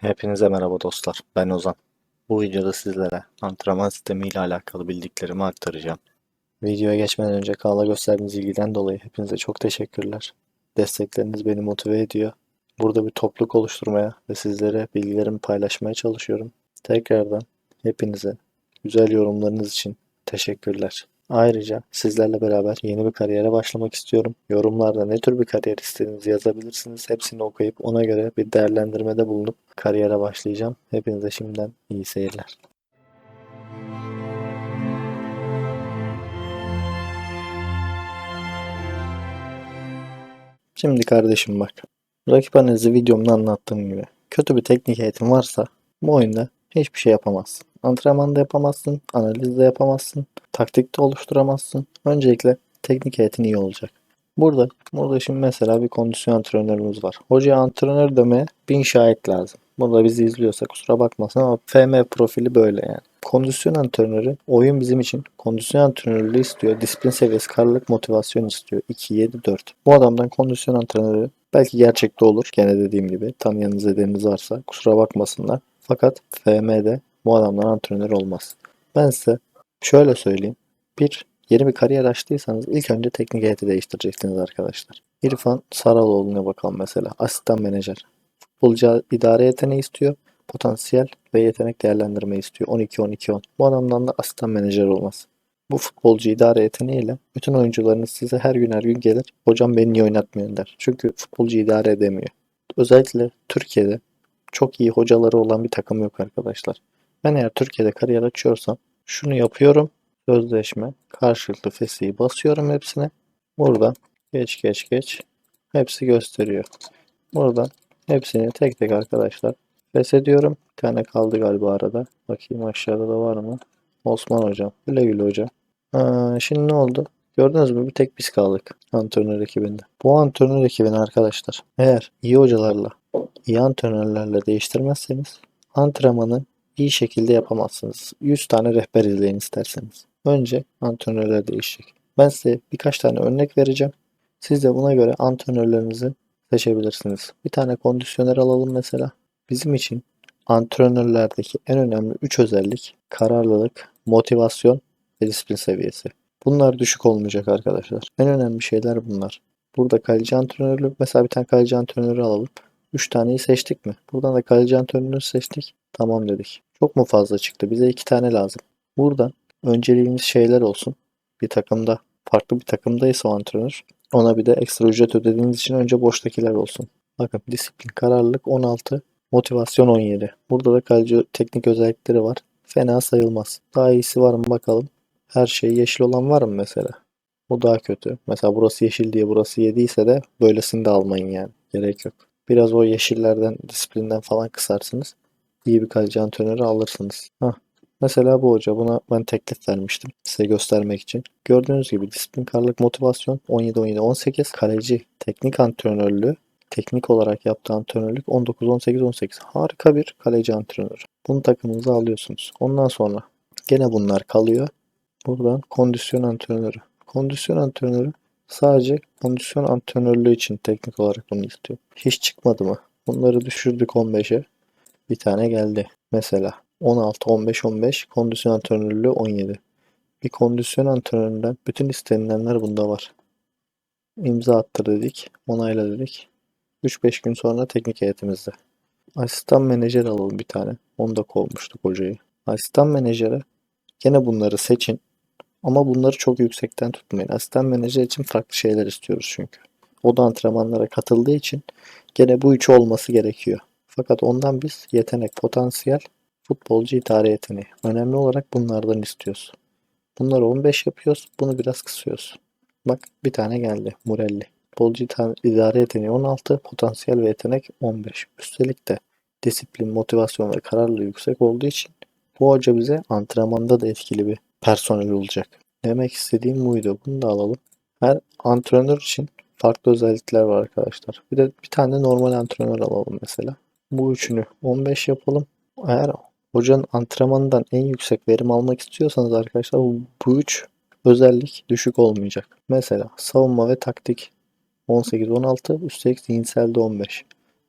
Hepinize merhaba dostlar. Ben Ozan. Bu videoda sizlere antrenman sistemi ile alakalı bildiklerimi aktaracağım. Videoya geçmeden önce kanala gösterdiğiniz ilgiden dolayı hepinize çok teşekkürler. Destekleriniz beni motive ediyor. Burada bir topluluk oluşturmaya ve sizlere bilgilerimi paylaşmaya çalışıyorum. Tekrardan hepinize güzel yorumlarınız için teşekkürler. Ayrıca sizlerle beraber yeni bir kariyere başlamak istiyorum. Yorumlarda ne tür bir kariyer istediğinizi yazabilirsiniz. Hepsini okuyup ona göre bir değerlendirmede bulunup kariyere başlayacağım. Hepinize şimdiden iyi seyirler. Şimdi kardeşim bak. Rakip analizi videomda anlattığım gibi. Kötü bir teknik eğitim varsa bu oyunda hiçbir şey yapamazsın. Antrenmanda yapamazsın, analizde yapamazsın, taktikte oluşturamazsın. Öncelikle teknik eğitim iyi olacak. Burada, burada şimdi mesela bir kondisyon antrenörümüz var. Hocaya antrenör demeye bin şahit lazım. Burada bizi izliyorsa kusura bakmasın ama FM profili böyle yani. Kondisyon antrenörü oyun bizim için kondisyon antrenörlüğü istiyor. Disiplin seviyesi, karlılık, motivasyon istiyor. 2, 7, 4. Bu adamdan kondisyon antrenörü belki gerçekte olur. Gene dediğim gibi tanıyanınız edeniniz varsa kusura bakmasınlar. Fakat FM'de bu adamdan antrenör olmaz. Ben size şöyle söyleyeyim. Bir yeni bir kariyer açtıysanız ilk önce teknik heyeti değiştireceksiniz arkadaşlar. İrfan Saraloğlu'na bakalım mesela. Asistan menajer. Futbolcu idare yeteneği istiyor. Potansiyel ve yetenek değerlendirme istiyor. 12-12-10. Bu adamdan da asistan menajer olmaz. Bu futbolcu idare yeteneğiyle bütün oyuncularınız size her gün her gün gelir. Hocam beni niye oynatmıyorsun der. Çünkü futbolcu idare edemiyor. Özellikle Türkiye'de çok iyi hocaları olan bir takım yok arkadaşlar. Ben eğer Türkiye'de kariyer açıyorsam şunu yapıyorum. Sözleşme, karşılıklı fesihi basıyorum hepsine. Buradan geç geç geç. Hepsi gösteriyor. Buradan hepsini tek tek arkadaşlar feshediyorum. Bir tane kaldı galiba arada. Bakayım aşağıda da var mı? Osman hocam. Güle güle hocam. Aa, şimdi ne oldu? Gördünüz mü? Bir tek biz kaldık antrenör ekibinde. Bu antrenör ekibini arkadaşlar eğer iyi hocalarla, iyi antrenörlerle değiştirmezseniz antrenmanı iyi şekilde yapamazsınız. 100 tane rehber izleyin isterseniz. Önce antrenörler değişecek. Ben size birkaç tane örnek vereceğim. Siz de buna göre antrenörlerinizi seçebilirsiniz. Bir tane kondisyoner alalım mesela. Bizim için antrenörlerdeki en önemli 3 özellik kararlılık, motivasyon ve disiplin seviyesi. Bunlar düşük olmayacak arkadaşlar. En önemli şeyler bunlar. Burada kaleci antrenörlük mesela bir tane kaleci antrenörü alalım. 3 taneyi seçtik mi? Buradan da kaleci antrenörünü seçtik. Tamam dedik. Çok mu fazla çıktı? Bize 2 tane lazım. Buradan önceliğimiz şeyler olsun. Bir takımda farklı bir takımdaysa o antrenör ona bir de ekstra ücret ödediğiniz için önce boştakiler olsun. Bakın disiplin, kararlılık 16, motivasyon 17. Burada da kaleci teknik özellikleri var. Fena sayılmaz. Daha iyisi var mı bakalım. Her şey yeşil olan var mı mesela? Bu daha kötü. Mesela burası yeşil diye burası 7 ise de böylesini de almayın yani. Gerek yok. Biraz o yeşillerden, disiplinden falan kısarsınız. İyi bir kaleci antrenörü alırsınız. Hah. Mesela bu hoca buna ben teklif vermiştim size göstermek için. Gördüğünüz gibi disiplin, karlılık, motivasyon 17 17 18 kaleci teknik antrenörlüğü teknik olarak yaptığı antrenörlük 19 18 18 harika bir kaleci antrenörü. Bunu takımınıza alıyorsunuz. Ondan sonra gene bunlar kalıyor. Buradan kondisyon antrenörü. Kondisyon antrenörü sadece kondisyon antrenörlüğü için teknik olarak bunu istiyor. Hiç çıkmadı mı? Bunları düşürdük 15'e. Bir tane geldi. Mesela 16, 15, 15 kondisyon antrenörlüğü 17. Bir kondisyon antrenöründen bütün istenilenler bunda var. İmza attır dedik. Onayla dedik. 3-5 gün sonra teknik heyetimizde. Asistan menajer alalım bir tane. Onu da kovmuştuk hocayı. Asistan menajere gene bunları seçin. Ama bunları çok yüksekten tutmayın. Asistan menajer için farklı şeyler istiyoruz çünkü. O da antrenmanlara katıldığı için gene bu üçü olması gerekiyor. Fakat ondan biz yetenek, potansiyel, futbolcu idare yeteneği. Önemli olarak bunlardan istiyoruz. Bunları 15 yapıyoruz. Bunu biraz kısıyoruz. Bak bir tane geldi. Murelli. Futbolcu idare yeteneği 16, potansiyel ve yetenek 15. Üstelik de disiplin, motivasyon ve kararlılığı yüksek olduğu için bu hoca bize antrenmanda da etkili bir personel olacak. Demek istediğim buydu. Bunu da alalım. Her antrenör için farklı özellikler var arkadaşlar. Bir de bir tane normal antrenör alalım mesela. Bu üçünü 15 yapalım. Eğer hocanın antrenmanından en yüksek verim almak istiyorsanız arkadaşlar bu üç özellik düşük olmayacak. Mesela savunma ve taktik 18-16 üstelik zihinselde 15.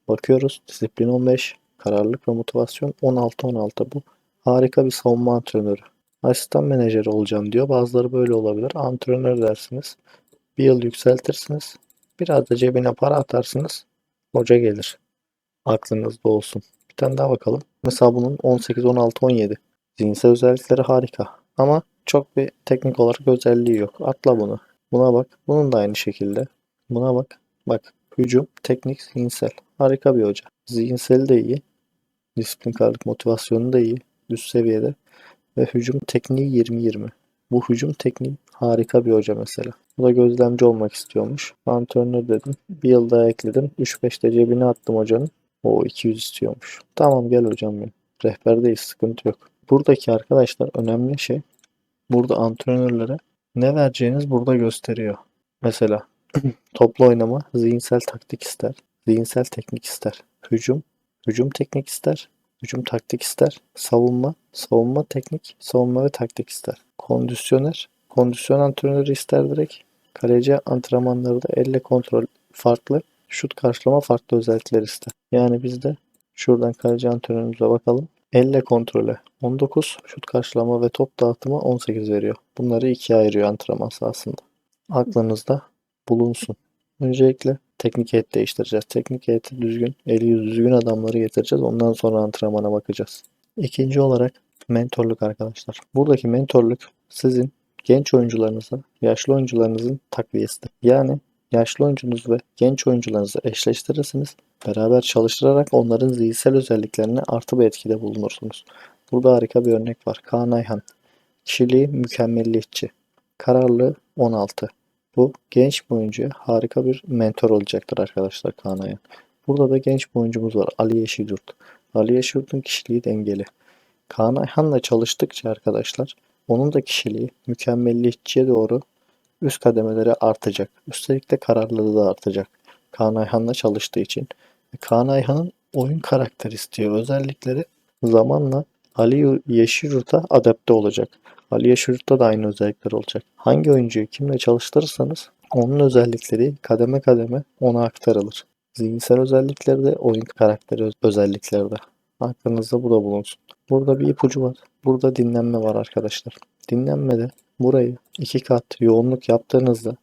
Bakıyoruz disiplin 15, Kararlılık ve motivasyon 16-16 bu. Harika bir savunma antrenörü. Asistan menajeri olacağım diyor. Bazıları böyle olabilir. Antrenör dersiniz. Bir yıl yükseltirsiniz. Biraz da cebine para atarsınız. Hoca gelir. Aklınızda olsun. Bir tane daha bakalım. Mesela bunun 18, 16, 17. Zihinsel özellikleri harika. Ama çok bir teknik olarak özelliği yok. Atla bunu. Buna bak. Bunun da aynı şekilde. Buna bak. Bak. Hücum, teknik, zihinsel. Harika bir hoca. Zihinsel de iyi. Disiplinkarlık, motivasyonu da iyi. Üst seviyede. Ve hücum tekniği 20-20. Bu hücum tekniği harika bir hoca mesela. Bu da gözlemci olmak istiyormuş. Antrenör dedim. Bir yıl daha ekledim. 3-5 de cebine attım hocanın. O 200 istiyormuş. Tamam gel hocam benim. Rehberdeyiz sıkıntı yok. Buradaki arkadaşlar önemli şey burada antrenörlere ne vereceğiniz burada gösteriyor. Mesela toplu oynama zihinsel taktik ister. Zihinsel teknik ister. Hücum, hücum teknik ister. Hücum taktik ister. Savunma, savunma teknik, savunma ve taktik ister. Kondisyoner, kondisyon antrenörü ister direkt. Kaleci antrenmanları da elle kontrol farklı. Şut karşılama farklı özellikler ister. Yani biz de şuradan kaleci antrenörümüze bakalım. Elle kontrole 19, şut karşılama ve top dağıtımı 18 veriyor. Bunları ikiye ayırıyor antrenman sahasında. Aklınızda bulunsun. Öncelikle teknik heyet değiştireceğiz. Teknik heyeti düzgün, eli yüzü düzgün adamları getireceğiz. Ondan sonra antrenmana bakacağız. İkinci olarak mentorluk arkadaşlar. Buradaki mentorluk sizin genç oyuncularınızın, yaşlı oyuncularınızın takviyesidir. Yani yaşlı oyuncunuz ve genç oyuncularınızı eşleştirirsiniz. Beraber çalıştırarak onların zihinsel özelliklerine artı bir etkide bulunursunuz. Burada harika bir örnek var. Kaan Ayhan. Kişiliği mükemmelliyetçi. Kararlılığı 16. Bu genç bir harika bir mentor olacaktır arkadaşlar Kaan Ayhan. Burada da genç bir oyuncumuz var. Ali Yeşilyurt. Ali Yeşilyurt'un kişiliği dengeli. Kaan Ayhan'la çalıştıkça arkadaşlar onun da kişiliği mükemmelliyetçiye doğru üst kademelere artacak. Üstelik de kararlılığı da artacak. Kaan Ayhan'la çalıştığı için. Kaan Ayhan'ın oyun karakteristiği özellikleri zamanla Ali Yeşilyurt'a adapte olacak. Ali Yeşilyurt'ta da aynı özellikler olacak. Hangi oyuncuyu kimle çalıştırırsanız onun özellikleri kademe kademe ona aktarılır. Zihinsel özellikleri de oyun karakteri özellikleri de. Aklınızda bu da bulunsun. Burada bir ipucu var. Burada dinlenme var arkadaşlar. Dinlenmede burayı iki kat yoğunluk yaptığınızda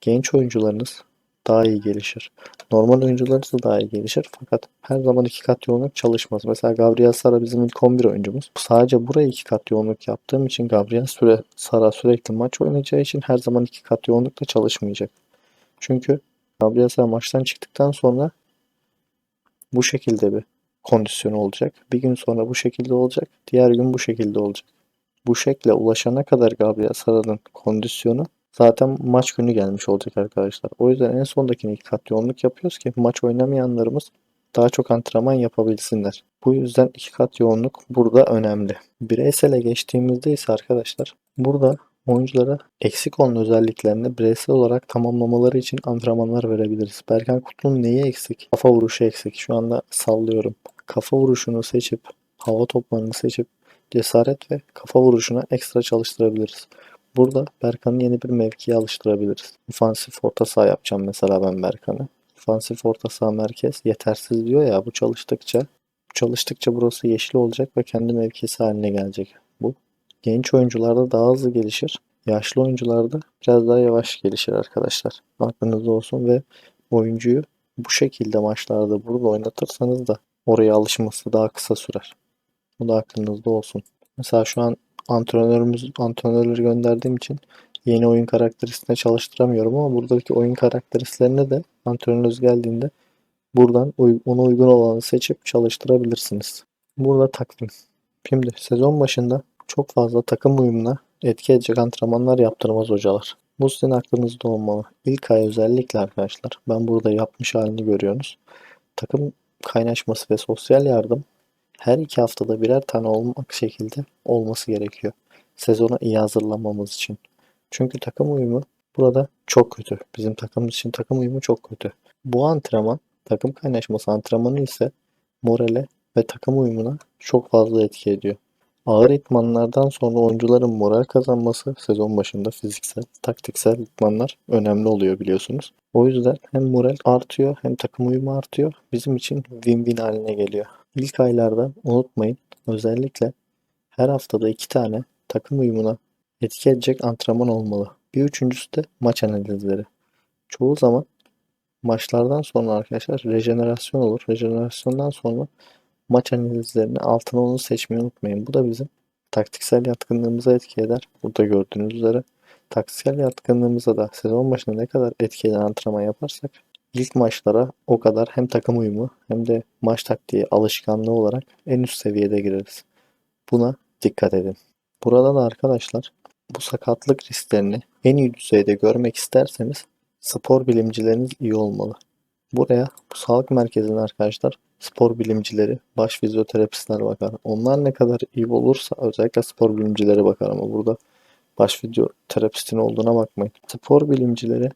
genç oyuncularınız daha iyi gelişir. Normal oyuncularınız da daha iyi gelişir. Fakat her zaman iki kat yoğunluk çalışmaz. Mesela Gabriel Sara bizim ilk 11 oyuncumuz. Sadece buraya iki kat yoğunluk yaptığım için Gabriel süre, Sara sürekli maç oynayacağı için her zaman iki kat yoğunlukla çalışmayacak. Çünkü Gabriel Sara maçtan çıktıktan sonra bu şekilde bir kondisyonu olacak. Bir gün sonra bu şekilde olacak. Diğer gün bu şekilde olacak. Bu şekle ulaşana kadar Gabriel Sara'nın kondisyonu zaten maç günü gelmiş olacak arkadaşlar. O yüzden en sondakini iki kat yoğunluk yapıyoruz ki maç oynamayanlarımız daha çok antrenman yapabilsinler. Bu yüzden iki kat yoğunluk burada önemli. Bireysele geçtiğimizde ise arkadaşlar burada oyunculara eksik olan özelliklerini bireysel olarak tamamlamaları için antrenmanlar verebiliriz. Berkan Kutlu'nun neyi eksik? Kafa vuruşu eksik. Şu anda sallıyorum. Kafa vuruşunu seçip, hava toplarını seçip cesaret ve kafa vuruşuna ekstra çalıştırabiliriz. Burada Berkan'ı yeni bir mevkiye alıştırabiliriz. Ofansif orta saha yapacağım mesela ben Berkan'ı. Ofansif orta saha merkez yetersiz diyor ya bu çalıştıkça çalıştıkça burası yeşil olacak ve kendi mevkisi haline gelecek. Bu genç oyuncularda daha hızlı gelişir. Yaşlı oyuncularda biraz daha yavaş gelişir arkadaşlar. Aklınızda olsun ve oyuncuyu bu şekilde maçlarda burada oynatırsanız da oraya alışması daha kısa sürer. Bu da aklınızda olsun. Mesela şu an antrenörümüz antrenörleri gönderdiğim için yeni oyun karakteristine çalıştıramıyorum ama buradaki oyun karakteristlerine de antrenörünüz geldiğinde buradan ona uygun olanı seçip çalıştırabilirsiniz. Burada takvim. Şimdi sezon başında çok fazla takım uyumuna etki edecek antrenmanlar yaptırmaz hocalar. Bu sizin aklınızda olmalı. İlk ay özellikle arkadaşlar ben burada yapmış halini görüyorsunuz. Takım kaynaşması ve sosyal yardım her iki haftada birer tane olmak şekilde olması gerekiyor. Sezona iyi hazırlanmamız için. Çünkü takım uyumu burada çok kötü. Bizim takımımız için takım uyumu çok kötü. Bu antrenman, takım kaynaşması antrenmanı ise morale ve takım uyumuna çok fazla etki ediyor. Ağır idmanlardan sonra oyuncuların moral kazanması sezon başında fiziksel, taktiksel idmanlar önemli oluyor biliyorsunuz. O yüzden hem moral artıyor hem takım uyumu artıyor. Bizim için win-win haline geliyor. İlk aylarda unutmayın özellikle her haftada iki tane takım uyumuna etki edecek antrenman olmalı. Bir üçüncüsü de maç analizleri. Çoğu zaman maçlardan sonra arkadaşlar rejenerasyon olur. Rejenerasyondan sonra maç analizlerini altına onu seçmeyi unutmayın. Bu da bizim taktiksel yatkınlığımıza etki eder. Burada gördüğünüz üzere taktiksel yatkınlığımıza da sezon başında ne kadar etki eden antrenman yaparsak ilk maçlara o kadar hem takım uyumu hem de maç taktiği alışkanlığı olarak en üst seviyede gireriz. Buna dikkat edin. Burada da arkadaşlar bu sakatlık risklerini en iyi düzeyde görmek isterseniz spor bilimcileriniz iyi olmalı. Buraya bu sağlık merkezine arkadaşlar spor bilimcileri, baş fizyoterapistler bakar. Onlar ne kadar iyi olursa özellikle spor bilimcileri bakar ama burada baş fizyoterapistin olduğuna bakmayın. Spor bilimcileri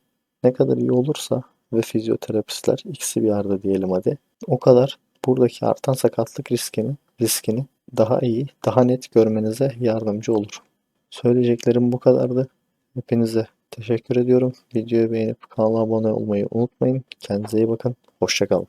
ne kadar iyi olursa ve fizyoterapistler ikisi bir arada diyelim hadi. O kadar buradaki artan sakatlık riskini riskini daha iyi, daha net görmenize yardımcı olur. Söyleyeceklerim bu kadardı. Hepinize teşekkür ediyorum. Videoyu beğenip kanala abone olmayı unutmayın. Kendinize iyi bakın. Hoşçakalın.